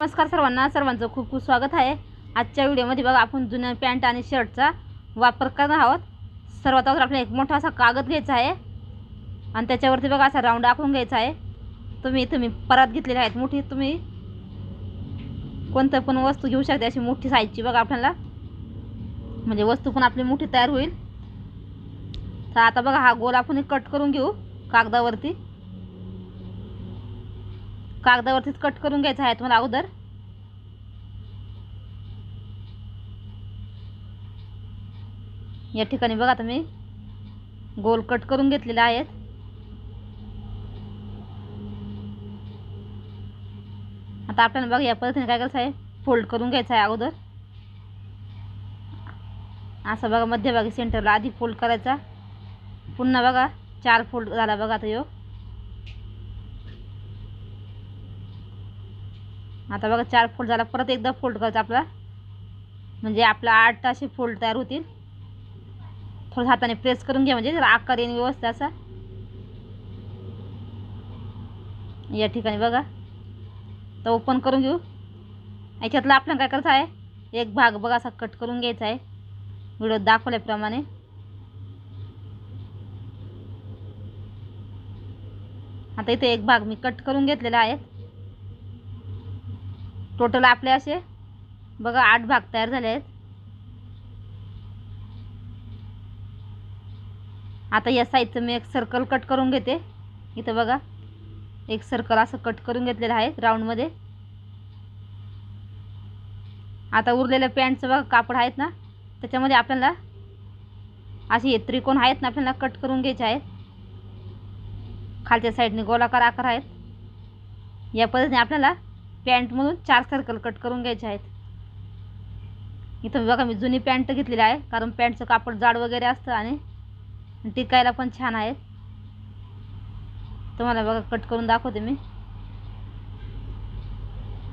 नमस्कार सर्वांना सर्वांचं खूप खूप स्वागत आहे. आजच्या व्हिडिओमध्ये बघा आपण जुन्या पॅन्ट आणि शर्टचा वापर करणार आहोत. सर्वात अगोदर आपल्याला एक मोठा असा कागद घ्यायचा आहे. आणि त्याच्यावरती बघा असा राऊंड आखून घ्यायचा आहे. तुम्ही तुम्ही परत घेतलेले आहेत. मोठी तुम्ही कोणतं पण वस्तू घेऊ शकता. अशी मोठी साईजची बघा आपल्याला. म्हणजे वस्तू पण आपली मोठी तयार होईल. तर आता बघा हा गोल आपण कट करून घेऊ कागदावरती. कागदावरतीच कट करून घ्यायचं आहे तुम्हाला अगोदर. या ठिकाणी बघा तुम्ही. गोल कट करून घेतलेले आहेत. आता आपल्याला बघा या पद्धतीने काय करायचं आहे? फोल्ड करून घ्यायचं आहे अगोदर. असं बघा मध्यभागी सेंटरला आधी फोल्ड करायचा. पुन्हा बघा चार फोल्ड झाला बघा आता योग आता बघा चार फोल्ड झाला. परत एकदा फोल्ड करायचा आपला म्हणजे आपला आठ असे फोल्ड तयार होतील. थोडं हाताने प्रेस करून घ्या म्हणजे आकार येईन व्यवस्थित असा. या ठिकाणी बघा. तर ओपन करून घेऊ. याच्यातला आपल्याला काय करायचं आहे? एक भाग बघा असा कट करून घ्यायचा आहे. व्हिडिओ दाखवल्याप्रमाणे. आता इथे एक भाग मी कट करून घेतलेला आहे. टोटल आपले असे बघा आठ भाग तयार झाले आहेत. आता या साईजचं मी एक सर्कल कट करून घेते. इथं बघा एक सर्कल असं कट करून घेतलेलं आहे राऊंडमध्ये आता उरलेल्या पॅन्टचं बघा कापड आहेत ना त्याच्यामध्ये आपल्याला असे हे त्रिकोण आहेत ना आपल्याला कट करून घ्यायचे आहेत. खालच्या साईडने गोलाकार आकार आहेत. या पद्धतीने आपल्याला पॅन्टमधून चार सर्कल कट करून घ्यायचे आहेत. इथं बघा मी जुनी पॅन्ट घेतलेली आहे कारण पॅन्टचं कापड जाड वगैरे असतं आणि टिकायला पण छान आहेत तुम्हाला बघा कट करून दाखवते मी.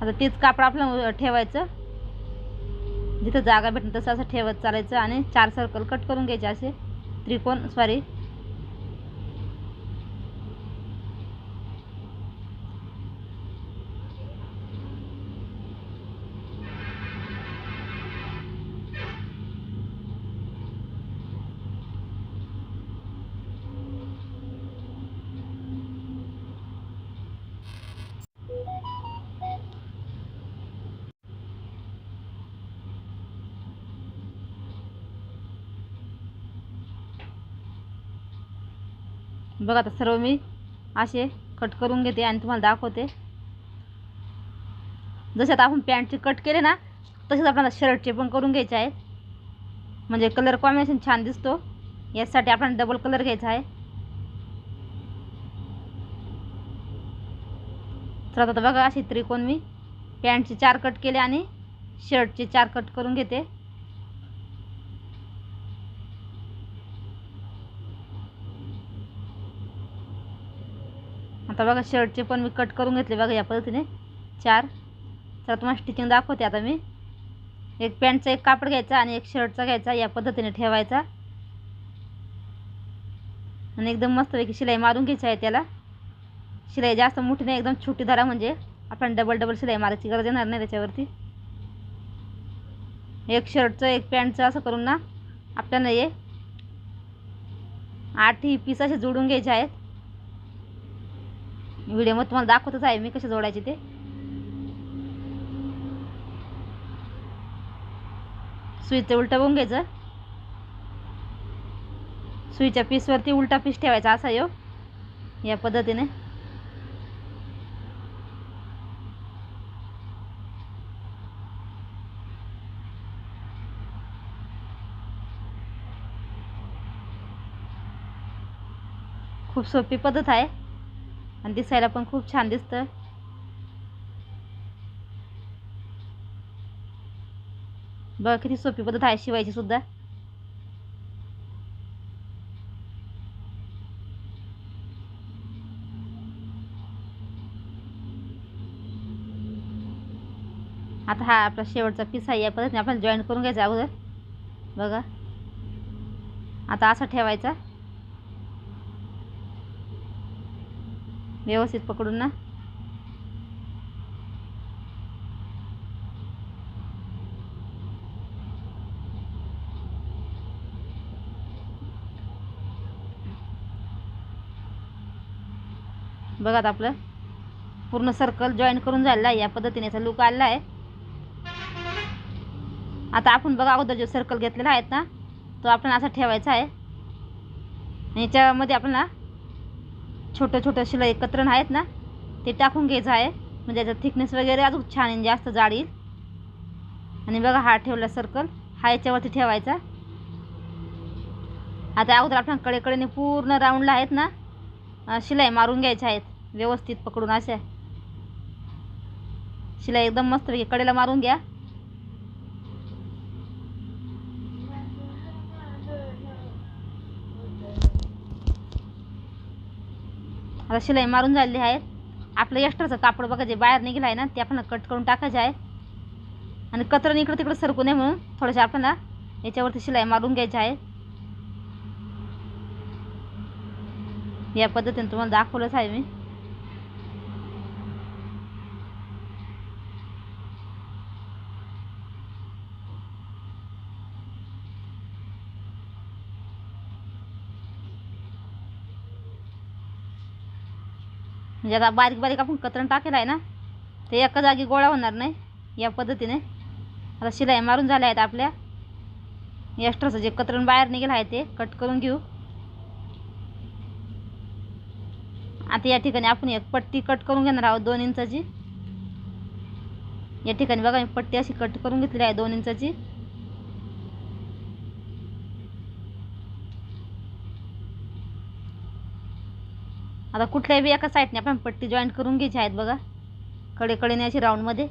आता तेच कापड आपलं ठेवायचं. जिथं जागा भेटेल तसं असं ठेवत चालायचं आणि चार सर्कल कट करून घ्यायचे असे. त्रिकोण सॉरी बघा आता सर्व मी असे कट करून घेते आणि तुम्हाला दाखवते. जसे आता आपण पॅन्टचे कट केले ना तसेच आपल्याला शर्टचे पण करून घ्यायचे आहेत. म्हणजे कलर कॉम्बिनेशन छान दिसतो. यासाठी आपल्याला डबल कलर घ्यायचा आहे. तर आता बघा असे त्रिकोण मी. पॅन्टचे चार कट केले आणि शर्टचे चार कट करून घेते. आता बघा शर्टचे पण मी कट करून घेतले बघा या पद्धतीने. चार. तर तुम्हाला स्टिचिंग दाखवते आता मी. एक पॅन्टचा एक कापड घ्यायचा आणि एक शर्टचा घ्यायचा या पद्धतीने ठेवायचा. आणि एकदम मस्तपैकी शिलाई मारून घ्यायची आहे त्याला. शिलाई जास्त मोठी नाही एकदम छोटी धरा म्हणजे. आपण डबल डबल शिलाई मारायची गरज येणार नाही त्याच्यावरती. एक शर्टचं एक पॅन्टचं असं करून ना आपल्याला हे आठही पीस असे जोडून घ्यायचे आहेत. व्हिडिओमध्ये तुम्हाला दाखवतच आहे मी कसे जोडायचे ते. सुईचं उलटं बघून घ्यायचं. सुईच्या पीसवरती उलटा पीस ठेवायचा असा यो या पद्धतीने. खूप सोपी पद्धत आहे. आणि दिसायला पण खूप छान दिसतं. बघा किती सोपी पद्धत आहे शिवायची सुद्धा. आता हा आपला शेवटचा पीस आहे या पद्धतीने आपण जॉईंट करून घ्यायचा अगोदर. बघा. आता असा ठेवायचा. व्यवस्थित पकडून ना. बघा आपलं पूर्ण सर्कल जॉईन करून झालेला आहे. या पद्धतीने याचा लूक आलेला आहे. आता आपण बघा अगोदर जो सर्कल घेतलेला आहे ना तो आपण असा ठेवायचा आहे. याच्यामध्ये आपल्याला छोटं छोटं शिलाई एकत्रण आहेत ना ते टाकून घ्यायचं आहे म्हणजे याचा थिकनेस वगैरे अजून छान येईल जास्त जाड येईल. आणि बघा हा ठेवला सर्कल हा याच्यावरती ठेवायचा. आता अगोदर आपण कडेकडेने पूर्ण राऊंडला आहेत ना शिलाई मारून घ्यायच्या आहेत. व्यवस्थित पकडून अशा. शिलाई एकदम मस्त कडेला मारून घ्या. आपला शिलाई मारून झालेली आहे आपलं एक्स्ट्राचं कापड बघा जे बाहेर निघेलं आहे ना ते आपण कट करून टाकायचे आहे. आणि कतरण इकडं तिकडं सरकू नये म्हणून थोडंसं आपल्याला याच्यावरती शिलाई मारून घ्यायची आहे. या पद्धतीने तुम्हाला दाखवलंच आहे मी. म्हणजे आता बारीक बारीक आपण कतरण टाकेलं आहे ना ते एका जागी गोळा होणार नाही या पद्धतीने. आता शिलाई मारून झाल्या आहेत आपल्या. एक्स्ट्राचं जे कतरण बाहेर निघेल आहे ते कट करून घेऊ. आता या ठिकाणी आपण एक पट्टी कट करून घेणार आहोत दोन इंचाची. या ठिकाणी बघा मी पट्टी अशी कट करून घेतली आहे दोन इंचाची. आता कुठल्याही बी एका साईडने आपण पट्टी जॉईंट करून घ्यायची आहेत बघा. कडेकडेने न्यायची राऊंडमध्ये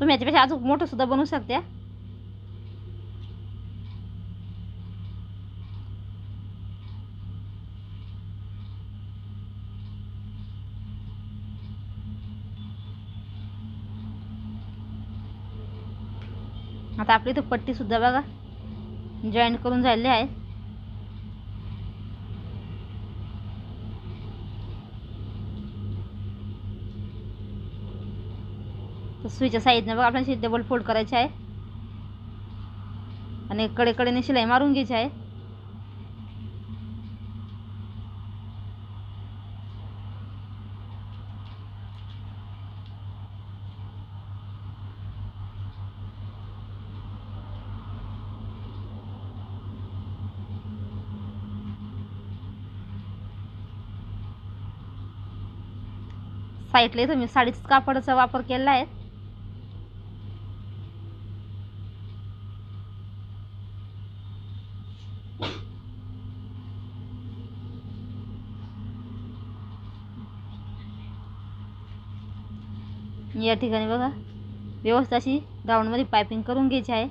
तुम्ही याच्यापेक्षा अजून मोठं सुद्धा बनवू शकता. आता आपली इथं पट्टीसुद्धा बघा. जॉईंट करून झालेली आहे. तर सुईच्या साईडनं बघा आपल्याला डबल फोल्ड करायचे आहे. आणि कडेकडेने शिलाई मारून घ्यायची आहे. साईडला इथं मी साडीच कापडाचा वापर केलेला आहे. या ठिकाणी बघा व्यवस्थित अशी ग्राउंडमध्ये पायपिंग करून घ्यायची आहे.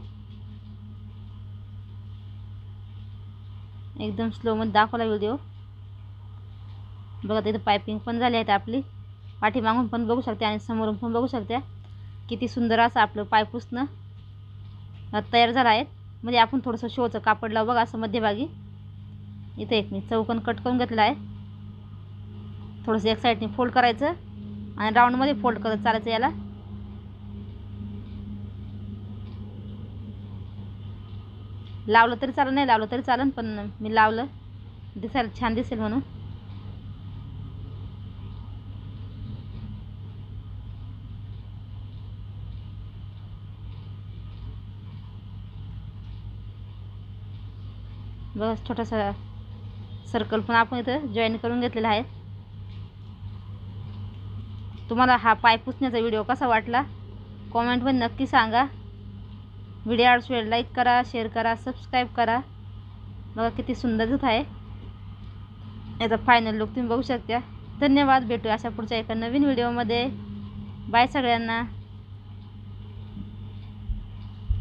एकदम स्लोमध्ये दाखवला व्हिडिओ बघा तिथं पायपिंग पण झाली आहे आपली. पाठीमागून पण बघू शकते आणि समोरून पण बघू शकते. किती सुंदर असं आपलं पायपुसणं तयार झालं आहे. म्हणजे आपण थोडंसं शोचं कापड लावू बघा असं मध्यभागी. इथं एक मी चौकन कट करून घेतलं आहे. थोडंसं एक साईडने फोल्ड करायचं आणि राऊंडमध्ये फोल्ड करत चालायचं याला. लावलं तरी चालेल नाही लावलं तरी चालेल पण मी लावलं. दिसायला छान दिसेल म्हणून. बस छोटासा सर्कल पण आपण इथं जॉईन करून घेतलेला आहे. तुम्हाला हा पाय पुसण्याचा व्हिडिओ कसा वाटला? कॉमेंटमध्ये नक्की सांगा. व्हिडिओ आवडल्यास लाईक करा शेअर करा सबस्क्राईब करा. बघा किती सुंदर दिसत आहे. याचा फायनल लुक तुम्ही बघू शकता. धन्यवाद. भेटू अशा पुढच्या एका नवीन व्हिडिओमध्ये बाय सगळ्यांना.